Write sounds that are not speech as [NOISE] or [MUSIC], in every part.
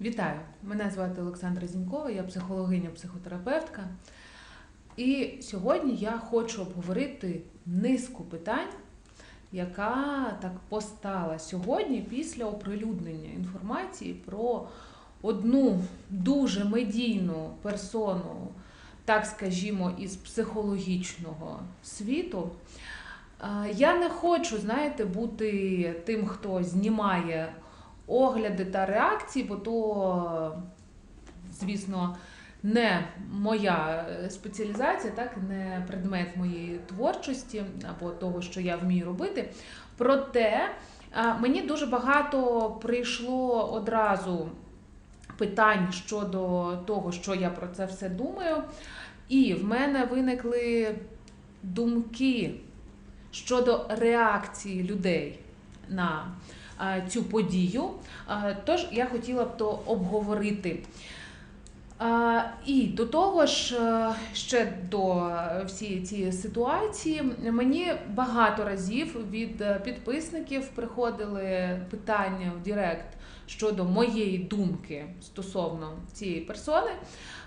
Вітаю! Мене звати Олександра Зінькова, я психологиня, психотерапевтка. І сьогодні я хочу обговорити низку питань, яка так постала сьогодні після оприлюднення інформації про одну дуже медійну персону, так скажімо, із психологічного світу. Я не хочу, знаєте, бути тим, хто знімає огляди та реакції, бо то, звісно, не моя спеціалізація, так, не предмет моєї творчості або того, що я вмію робити. Проте мені дуже багато прийшло одразу питань щодо того, що я про це все думаю. І в мене виникли думки щодо реакції людей на цю подію. Тож я хотіла б то обговорити. І до того ж, е, ще до всієї цієї ситуації, мені багато разів від е, підписників приходили питання в Директ щодо моєї думки стосовно цієї персони.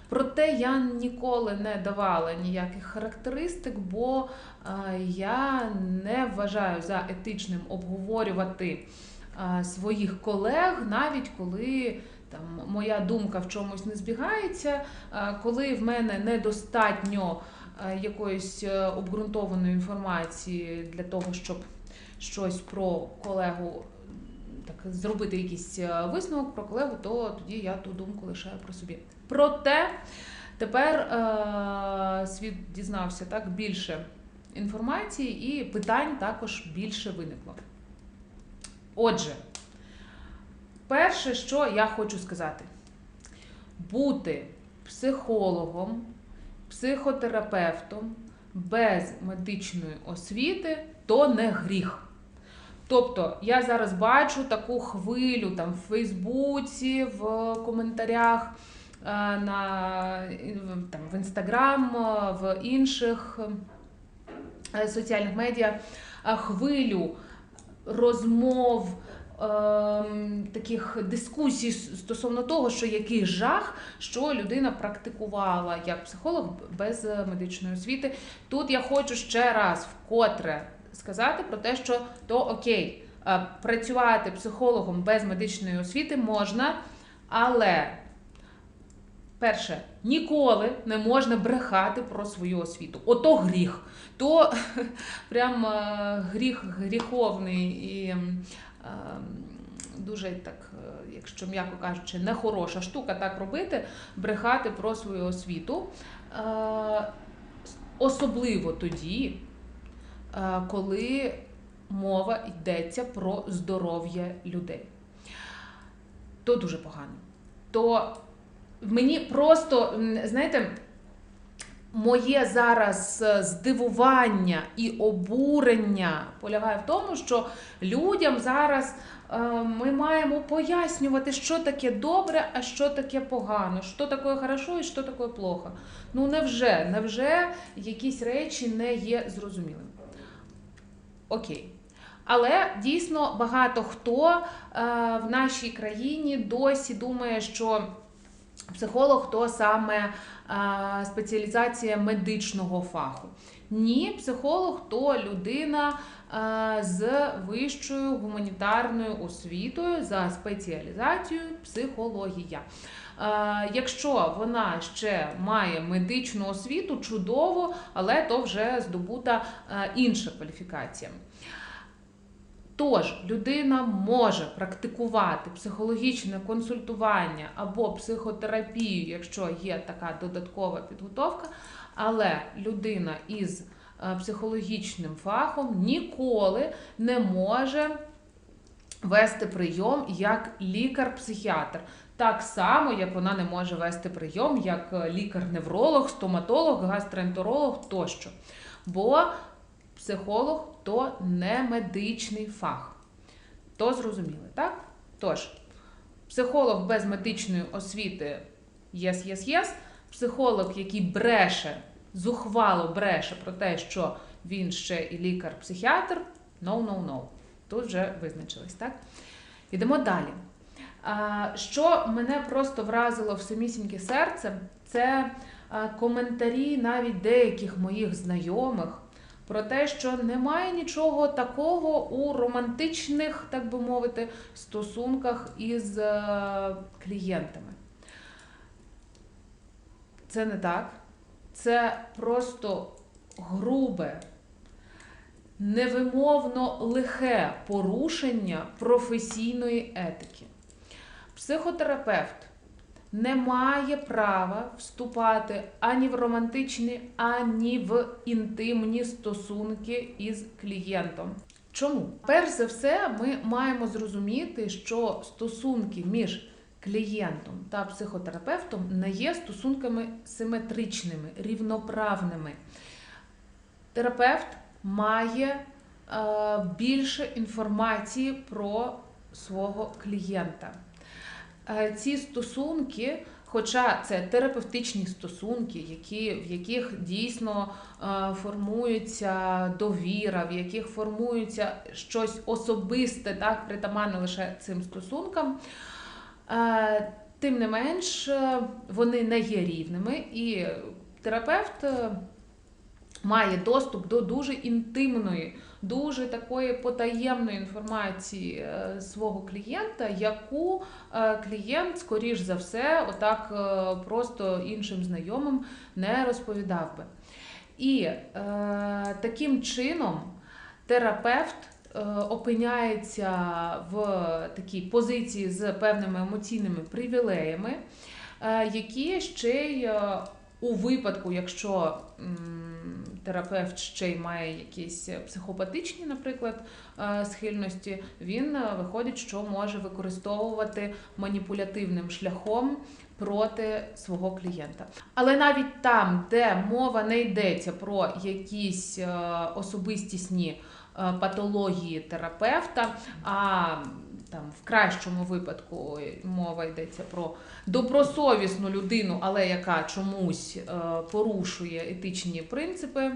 Проте я ніколи не давала ніяких характеристик, бо е, я не вважаю за етичним обговорювати е, своїх колег, навіть коли там моя думка в чомусь не збігається, коли в мене недостатньо якоїсь е, обґрунтованої інформації для того, щоб щось про колегу так зробити якийсь е, висновок про колегу, то тоді я ту думку лишаю про собі. Проте тепер е, світ дізнався так більше інформації, і питань також більше виникло. Отже, перше, що я хочу сказати, бути психологом, психотерапевтом без медичної освіти то не гріх. Тобто я зараз бачу таку хвилю там в Фейсбуці, в коментарях е, на там, в Інстаграм, е, в інших е, соціальних медіа хвилю розмов. ем, Таких дискусій стосовно того, що який жах, що людина практикувала як психолог без е, медичної освіти. Тут я хочу ще раз вкотре сказати про те, що то окей, е, працювати психологом без медичної освіти можна, але перше, ніколи не можна брехати про свою освіту. Ото гріх. То [LAUGHS] прям е, гріх гріховний і ем, дуже так, е, якщо м'яко кажучи, нехороша штука так робити, брехати про свою освіту. Е, Особливо тоді, коли мова йдеться про здоров'я людей. То дуже погано. То мені просто, знаєте, моє зараз е, здивування і обурення полягає в тому, що людям зараз е, ми маємо пояснювати, що таке добре, а що таке погано, що таке хорошо і що таке плохо. Ну невже, невже якісь речі не є зрозумілими? Окей. Але дійсно багато хто е, в нашій країні досі думає, що психолог то саме е, спеціалізація медичного фаху. Ні, психолог то людина е, з вищою гуманітарною освітою за спеціалізацією психологія. Е, Якщо вона ще має медичну освіту, чудово, але то вже здобута інша кваліфікація. Тож людина може практикувати психологічне консультування або психотерапію, якщо є така додаткова підготовка, але людина із е, психологічним фахом ніколи не може вести прийом як лікар-психіатр. Так само, як вона не може вести прийом як е, лікар-невролог, стоматолог, гастроентеролог тощо. Бо психолог то не медичний фах. То зрозуміли, так? Тож, психолог без медичної освіти єс, єс, єс. Психолог, який бреше, зухвало бреше про те, що він ще і лікар-психіатр, no, no, no. Тут вже визначились, так? Йдемо далі. Що мене просто вразило в самісіньке серце, це коментарі навіть деяких моїх знайомих про те, що немає нічого такого у романтичних, так би мовити, стосунках із е, клієнтами. Це не так. Це просто грубе, невимовно лихе порушення професійної етики. Психотерапевт не має права вступати ані в романтичні, ані в інтимні стосунки із клієнтом. Чому? Перш за все, ми маємо зрозуміти, що стосунки між клієнтом та психотерапевтом не є стосунками симетричними, рівноправними. Терапевт має е, більше інформації про свого клієнта. Е, ці стосунки, хоча це терапевтичні стосунки, які, в яких дійсно е, формується довіра, в яких формується щось особисте, так, притаманне лише цим стосункам. Е, тим не менш, вони не є рівними, і терапевт має доступ до дуже інтимної, дуже такої потаємної інформації е, свого клієнта, яку е, клієнт, скоріш за все, отак е, просто іншим знайомим не розповідав би. І е, таким чином терапевт. Опиняється в такій позиції з певними емоційними привілеями, які ще й у випадку, якщо терапевт ще й має якісь психопатичні, наприклад, е, схильності, він е, виходить, що може використовувати маніпулятивним шляхом проти свого клієнта. Але навіть там, де мова не йдеться про якісь е, особистісні патології терапевта, а там в кращому випадку мова йдеться про добросовісну людину, але яка чомусь е, порушує етичні принципи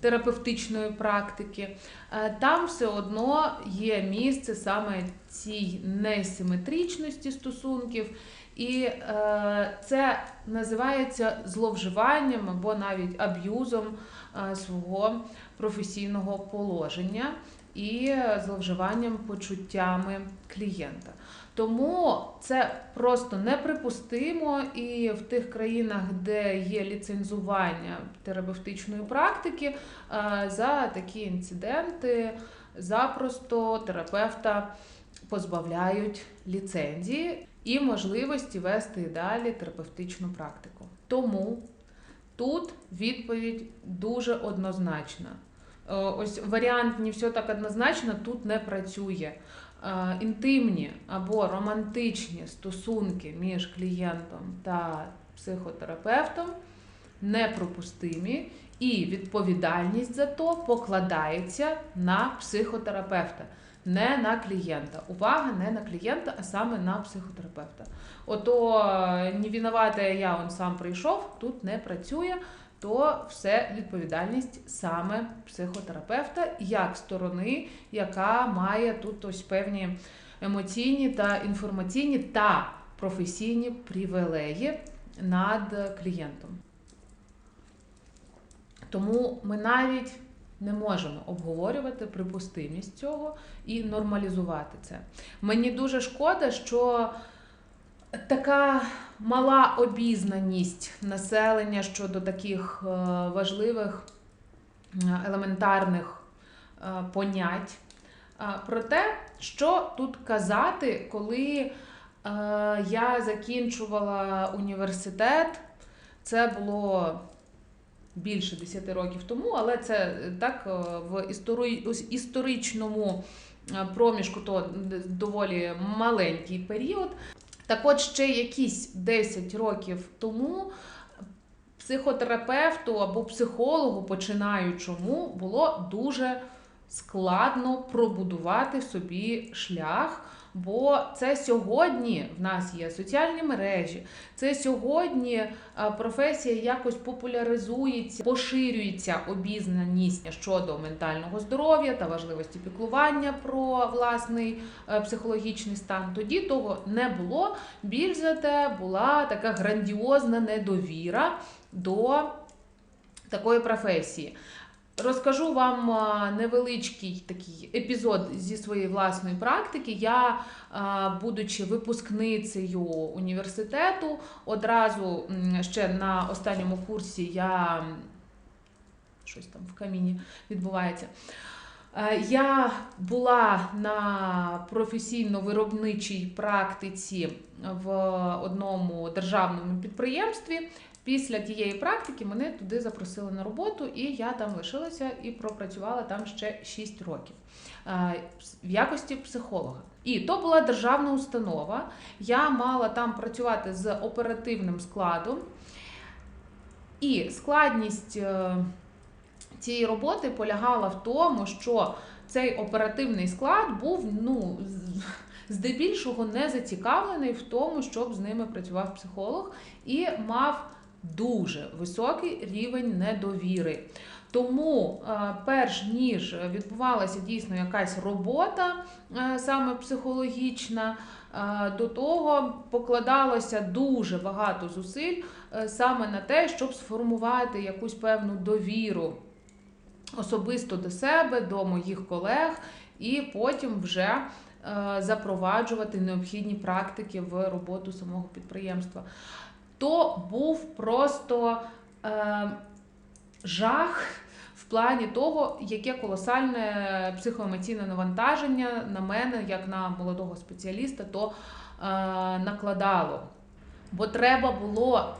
терапевтичної практики, е, там все одно є місце саме цій несиметричності стосунків. І е, це називається зловживанням або навіть аб'юзом свого професійного положення і зловживанням почуттями клієнта. Тому це просто неприпустимо, і в тих країнах, де є ліцензування терапевтичної практики, е, за такі інциденти запросто терапевта позбавляють ліцензії і можливості вести далі терапевтичну практику. Тому тут відповідь дуже однозначна. Е, ось варіант не все так однозначно тут не працює. Е, інтимні або романтичні стосунки між клієнтом та психотерапевтом непропустимі, і відповідальність за то покладається на психотерапевта, не на клієнта. Увага не на клієнта, а саме на психотерапевта. Ото е, не винувате, я он сам прийшов, тут не працює то все відповідальність саме психотерапевта, як сторони, яка має тут ось певні емоційні та інформаційні та професійні привілеї над клієнтом. Тому ми навіть не можемо обговорювати припустимість цього і нормалізувати це. Мені дуже шкода, що така мала обізнаність населення щодо таких е, важливих е, елементарних е, понять. Про те, що тут казати, коли я закінчувала університет, це було більше 10 років тому, але це так в історичному проміжку то доволі маленький період. Так от ще якісь 10 років тому психотерапевту або психологу, починаючому, було дуже складно пробудувати собі шлях Бо це сьогодні в нас є соціальні мережі, це сьогодні е, професія якось популяризується, поширюється обізнаність щодо ментального здоров'я та важливості піклування про власний е, психологічний стан. Тоді того не було. Більш за те була така грандіозна недовіра до такої професії. Розкажу вам невеличкий такий епізод зі своєї власної практики. Я, будучи випускницею університету, одразу ще на останньому курсі я щось там в каміні відбувається. Я була на професійно-виробничій практиці в одному державному підприємстві. Після тієї практики мене туди запросили на роботу, і я там лишилася і пропрацювала там ще 6 років е, в якості психолога. І то була державна установа. Я мала там працювати з оперативним складом. І складність е, цієї роботи полягала в тому, що цей оперативний склад був ну, здебільшого не зацікавлений в тому, щоб з ними працював психолог, і мав дуже високий рівень недовіри. Тому, е, перш ніж відбувалася дійсно якась робота е, саме психологічна, е, до того покладалося дуже багато зусиль саме на те, щоб сформувати якусь певну довіру особисто до себе, до моїх колег, і потім вже запроваджувати необхідні практики в роботу самого підприємства. То був просто е, жах в плані того, яке колосальне психоемоційне навантаження на мене, як на молодого спеціаліста, то е, накладало. Бо треба було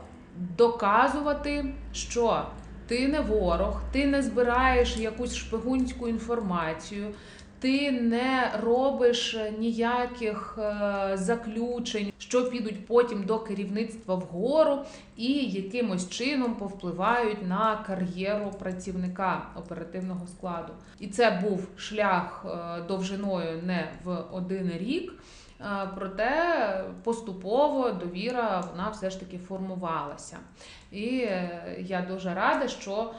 доказувати, що ти не ворог, ти не збираєш якусь шпигунську інформацію, ти не робиш ніяких е, заключень, що підуть потім до керівництва вгору і якимось чином повпливають на кар'єру працівника оперативного складу. І це був шлях е, довжиною не в один рік. Е, Проте поступово довіра вона все ж таки формувалася. І я дуже рада, що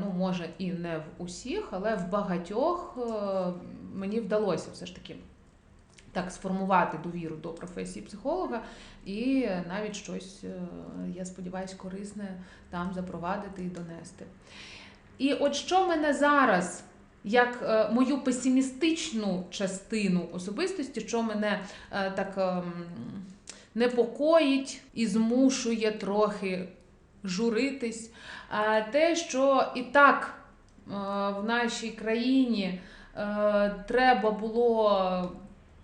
ну може і не в усіх, але в багатьох е, мені вдалося все ж таки так сформувати довіру до професії психолога, і навіть щось, е, я сподіваюся, корисне там запровадити і донести. І от що мене зараз, як е, мою песимістичну частину особистості, що мене е, так ем, непокоїть і змушує трохи журитись, а те, що і так е, в нашій країні е, треба було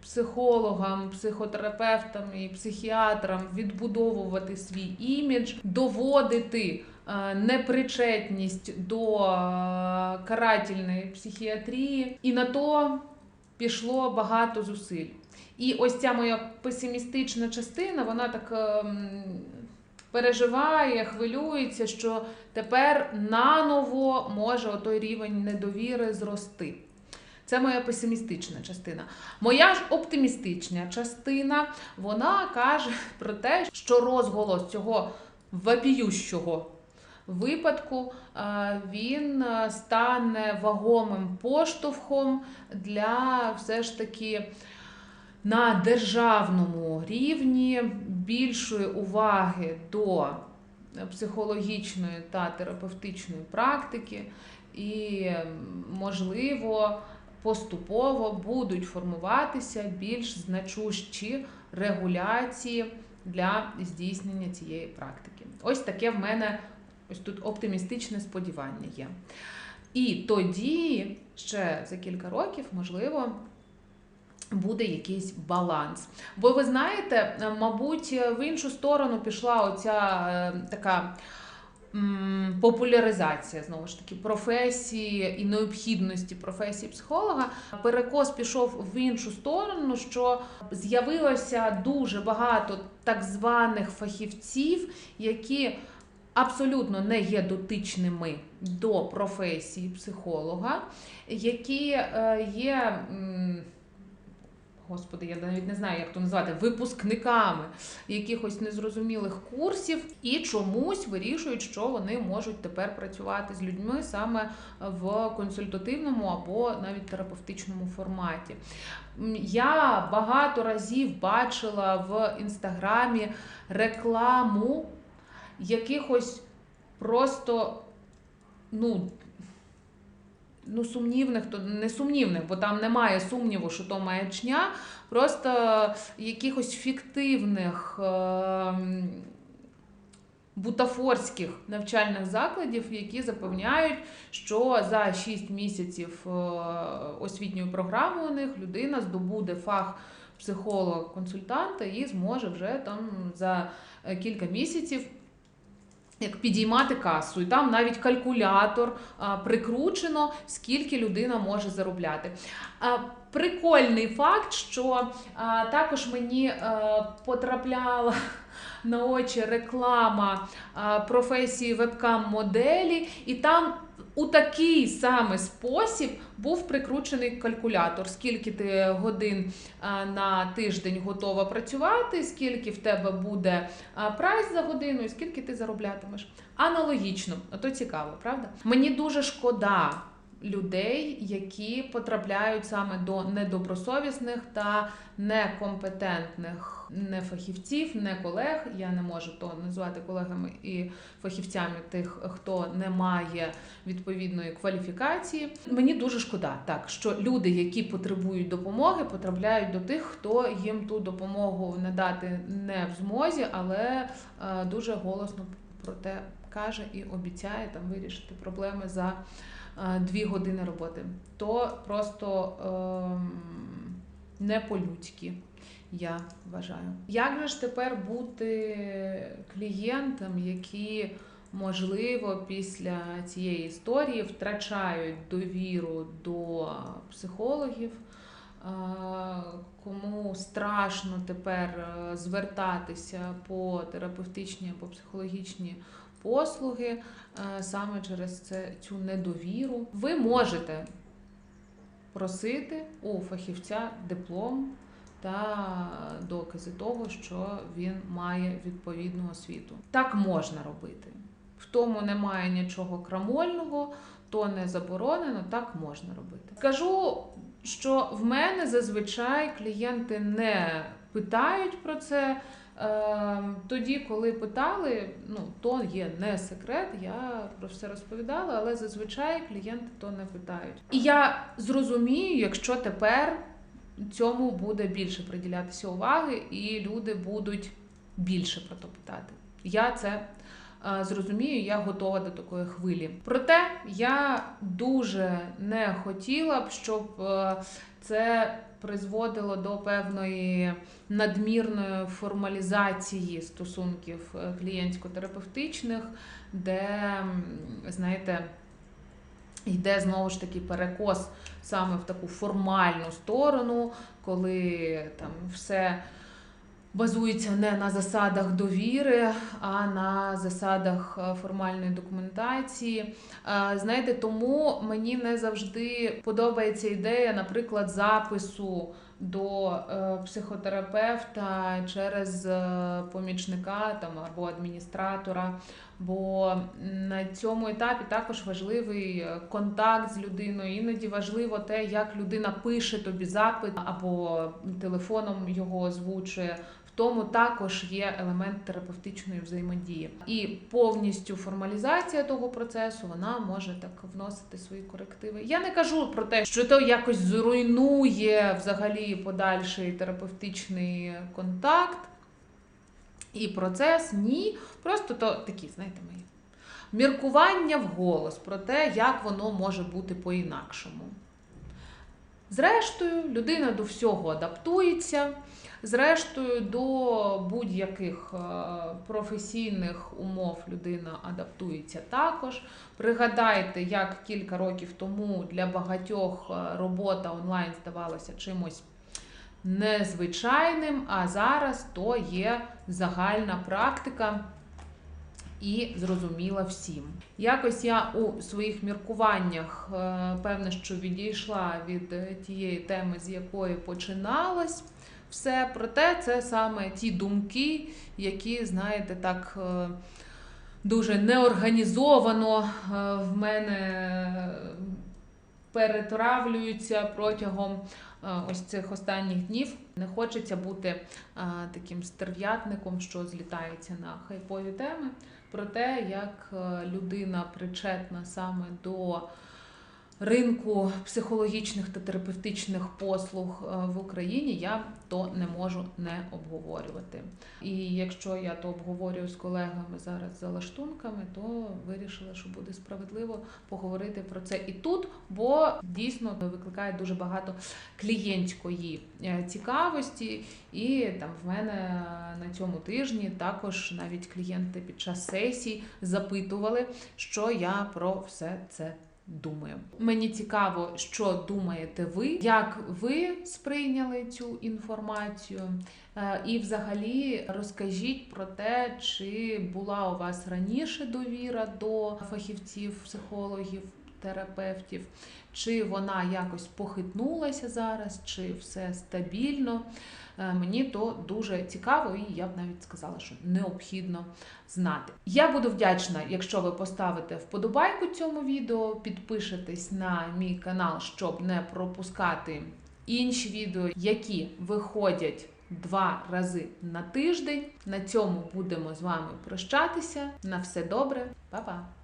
психологам, психотерапевтам і психіатрам відбудовувати свій імідж, доводити е, непричетність до карательної психіатрії, і на то пішло багато зусиль. І ось ця моя песимістична частина, вона так ем, переживає, хвилюється, що тепер наново може той рівень недовіри зрости. Це моя песимістична частина. Моя ж оптимістична частина, вона каже про те, що розголос цього вапіющого випадку е, він е, стане вагомим поштовхом для все ж таки на державному рівні більшої уваги до психологічної та терапевтичної практики, і, можливо, поступово будуть формуватися більш значущі регуляції для здійснення цієї практики. Ось таке в мене ось тут оптимістичне сподівання є. І тоді, ще за кілька років, можливо, буде якийсь баланс. Бо ви знаєте, е, мабуть, в іншу сторону пішла оця е, така популяризація знову ж таки професії і необхідності професії психолога. Перекос пішов в іншу сторону, що з'явилося дуже багато так званих фахівців, які абсолютно не є дотичними до професії психолога, які е, є. Господи, я навіть не знаю, як то назвати, випускниками якихось незрозумілих курсів і чомусь вирішують, що вони можуть тепер працювати з людьми саме в консультативному або навіть терапевтичному форматі. Я багато разів бачила в інстаграмі рекламу якихось просто ну. Ну, сумнівних, то не сумнівних, бо там немає сумніву, що то маячня, просто якихось фіктивних е- бутафорських навчальних закладів, які запевняють, що за 6 місяців е, освітньої програми у них людина здобуде фах психолога-консультанта і зможе вже там за е, кілька місяців як підіймати касу, і там навіть калькулятор а, прикручено, скільки людина може заробляти. А, прикольний факт, що а, також мені а, потрапляла на очі реклама а, професії вебкам-моделі, і там у такий самий спосіб був прикручений калькулятор, скільки ти годин на тиждень готова працювати, скільки в тебе буде прайс за годину, і скільки ти зароблятимеш. Аналогічно, то цікаво, правда? Мені дуже шкода людей, які потрапляють саме до недобросовісних та некомпетентних не фахівців, не колег. Я не можу то назвати колегами і фахівцями тих, хто не має відповідної кваліфікації. Мені дуже шкода, так що люди, які потребують допомоги, потрапляють до тих, хто їм ту допомогу надати не в змозі, але е, дуже голосно про те каже і обіцяє там вирішити проблеми за дві години роботи. То просто ем, не по-людськи. Я вважаю. Як же ж тепер бути клієнтам, які, можливо, після цієї історії втрачають довіру до психологів, е, кому страшно тепер е, звертатися по терапевтичні або психологічні послуги е, саме через це, цю недовіру, ви можете просити у фахівця диплом та докази того, що він має відповідну освіту. Так можна робити. В тому немає нічого крамольного, то не заборонено, так можна робити. Скажу, що в мене зазвичай клієнти не питають про це. Е, Тоді, коли питали, ну то є не секрет, я про все розповідала, але зазвичай клієнти то не питають. І я зрозумію, якщо тепер цьому буде більше приділятися уваги, і люди будуть більше про то питати. Я це е, зрозумію, я готова до такої хвилі. Проте я дуже не хотіла б, щоб е, це призводило до певної надмірної формалізації стосунків е, клієнтсько-терапевтичних, де, знаєте, йде знову ж таки перекос саме в таку формальну сторону, коли там все базується не на засадах довіри, а на засадах е, формальної документації. Е, Знаєте, тому мені не завжди подобається ідея, наприклад, запису до е, психотерапевта через е, помічника там або адміністратора. Бо на цьому етапі також важливий е, контакт з людиною. Іноді важливо те, як людина пише тобі запит або телефоном його озвучує. В тому також є елемент терапевтичної взаємодії. І повністю формалізація того процесу вона може так вносити свої корективи. Я не кажу про те, що то якось зруйнує взагалі подальший терапевтичний контакт і процес. Ні. Просто то такі, знаєте, мої міркування вголос про те, як воно може бути по-інакшому. Зрештою, людина до всього адаптується. Зрештою, до будь-яких е, професійних умов людина адаптується також. Пригадайте, як кілька років тому для багатьох е, робота онлайн здавалася чимось незвичайним, а зараз то є загальна практика. І зрозуміла всім. Якось я у своїх міркуваннях е, певне, що відійшла від е, тієї теми, з якої починалось все. Проте це саме ті думки, які, знаєте, так. е, Дуже неорганізовано в мене перетравлюються протягом ось цих останніх днів. Не хочеться бути е, таким стерв'ятником, що злітається на хайпові теми. Про те, як е, людина причетна саме до ринку психологічних та терапевтичних послуг е, в Україні, я то не можу не обговорювати. І якщо я то обговорюю з колегами зараз за лаштунками, то вирішила, що буде справедливо поговорити про це і тут, бо дійсно викликає дуже багато клієнтської е, цікавості. І там в мене на цьому тижні також навіть клієнти під час сесій запитували, що я про все це. Думаю, мені цікаво, що думаєте ви, як ви сприйняли цю інформацію, Е, і взагалі розкажіть про те, чи була у вас раніше довіра до фахівців, психологів, терапевтів, чи вона якось похитнулася зараз, чи все стабільно. Е, Мені то дуже цікаво, і я б навіть сказала, що необхідно знати. Я буду вдячна, якщо ви поставите вподобайку цьому відео, підпишетесь на мій канал, щоб не пропускати інші відео, які виходять два рази на тиждень. На цьому будемо з вами прощатися. На все добре, Па-па!